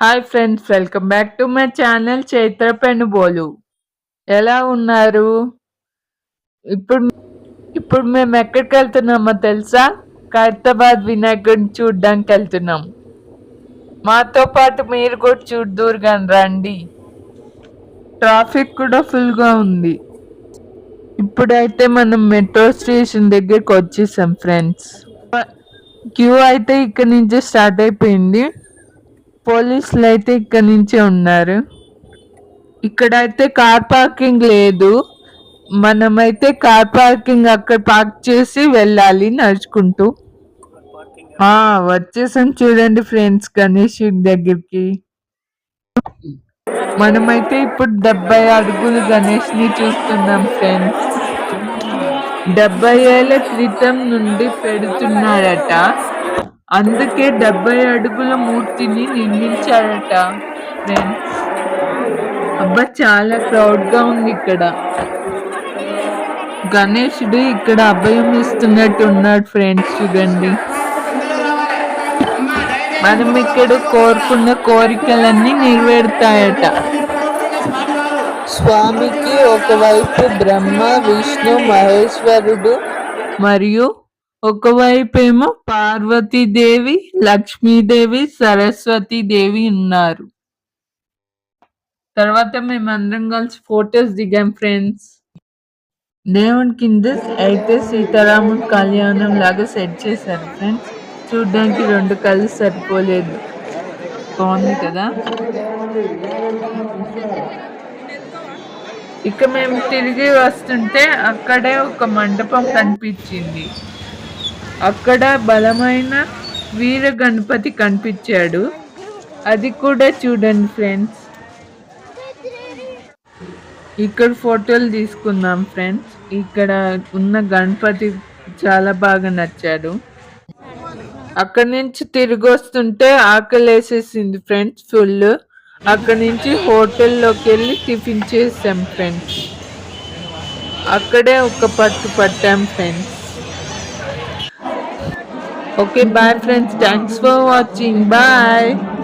Hi friends welcome back to my channel Chaitra Penubolu ఎలా ఉన్నారు? ఇప్పుడు ఇప్పుడు మేము ఎక్కడికి వెళ్తున్నామో తెలుసా? ఖైరతాబాద్ వినాయకుడిని చూడడానికి వెళ్తున్నాం. మాతో పాటు మీరు కూడా చూద్దూరు కానీ రండి. ట్రాఫిక్ కూడా ఫుల్గా ఉంది. ఇప్పుడైతే మనం మెట్రో స్టేషన్ దగ్గరికి వచ్చేసాం ఫ్రెండ్స్ క్యూ అయితే ఇక్కడ నుంచి స్టార్ట్ అయిపోయింది. పోలీసులు అయితే ఇక్కడ నుంచే ఉన్నారు. ఇక్కడైతే కార్ పార్కింగ్ లేదు. మనమైతే కార్ పార్కింగ్ అక్కడ పార్క్ చేసి వెళ్ళాలి నడుచుకుంటూ. ఆ, వచ్చేసాం చూడండి ఫ్రెండ్స్ గణేష్ దగ్గరికి. మనమైతే ఇప్పుడు డెబ్బై అడుగులు గణేష్ని చూస్తున్నాం ఫ్రెండ్స్. డెబ్బై ఏళ్ళ క్రితం నుండి పెడుతున్నాడట అందుకే డెబ్బై అడుగుల మూర్తిని నిర్మించాడట ఫ్రెండ్స్. అబ్బా చాలా క్రౌడ్గా ఉంది ఇక్కడ. గణేషుడు ఇక్కడ అభయం ఇస్తున్నట్టు ఉన్నాడు ఫ్రెండ్స్ చూడండి. మనం ఇక్కడ కోరుకున్న కోరికలన్నీ నెరవేరుతాయట. స్వామికి ఒకవైపు బ్రహ్మ విష్ణు మహేశ్వరుడు మరియు ఒకవైపు ఏమో పార్వతీదేవి లక్ష్మీదేవి సరస్వతీదేవి ఉన్నారు. తర్వాత మేమందరం కలిసి ఫొటోస్ దిగాం ఫ్రెండ్స్. దేవుని కింద అయితే సీతారాముడు కళ్యాణం లాగా సెట్ చేశారు ఫ్రెండ్స్. చూడ్డానికి రెండు కళ్ళు సరిపోలేదు. బాగుంది కదా? ఇక మేము తిరిగి వస్తుంటే అక్కడే ఒక మండపం కనిపించింది. అక్కడ బలమైన వీర గణపతి కనిపించాడు. అది కూడా చూడండి ఫ్రెండ్స్. ఇక్కడ ఫోటోలు తీసుకుందాం ఫ్రెండ్స్. ఇక్కడ ఉన్న గణపతి చాలా బాగా నచ్చాడు. అక్కడి నుంచి తిరిగి వస్తుంటే ఆకలి వేసేసింది ఫ్రెండ్స్ ఫుల్. అక్కడి నుంచి హోటల్లోకి వెళ్ళి టిఫిన్ చేసాం ఫ్రెండ్స్. అక్కడే ఒక పట్టు పట్టాం friends. Okay, bye friends. Thanks for watching. Bye.